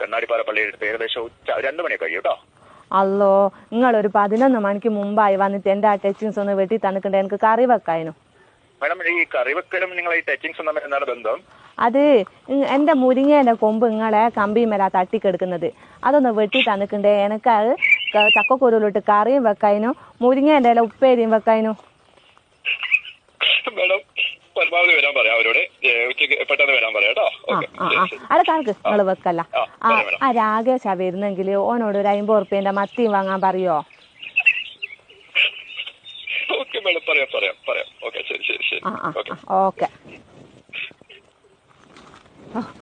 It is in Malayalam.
കണ്ണാടിപ്പാറ പള്ളിയുടെ അടുത്ത് ഏകദേശം ഉച്ച രണ്ടു മണി കഴിയും കേട്ടോ. അല്ലോ ഒരു പതിനൊന്ന് മണിക്ക് മുമ്പായി വന്നിട്ട് എന്റെ ആ ടച്ചിങ്സ് ഒന്ന് വെട്ടി തന്നിട്ടുണ്ട് എനിക്ക് കറി വെക്കായിരുന്നു മാഡം ഈ കറി വെക്കലും നിങ്ങൾ ഈ ടച്ചിങ്സും തമ്മിൽ എന്താണ് ബന്ധം? അത് എന്റെ മുരിങ്ങേന്റെ കൊമ്പ് നിങ്ങളെ കമ്പിമേലാ തട്ടിക്കെടുക്കുന്നത്. അതൊന്ന് വെട്ടി തന്നിട്ടുണ്ട് എനിക്ക് അത് ചക്കക്കുരുവിലിട്ട് കറിയും വെക്കായിരുന്നു മുരിങ്ങേന്റെ ഇല ഉപ്പേരിയും വെക്കായിരുന്നു മാഡം പരമാവധി വരാൻ പറയാം അവരോട്. ഉച്ചയ്ക്ക് പെട്ടെന്ന് വരാൻ പറയാം കേട്ടോ. അത് കണക്ക് നിങ്ങൾ വെക്കല്ല. ആ, രാകേഷാ വരുന്നെങ്കിൽ ഓനോട് ഒരു അമ്പത് ഉറുപ്പ്യന്റെ മത്തിയും വാങ്ങാൻ പറയോ? ഓക്കെ മാഡം പറയാം പറയാം പറയാം. ഓക്കെ ശരി ശരി ശരി. ഓക്കെ.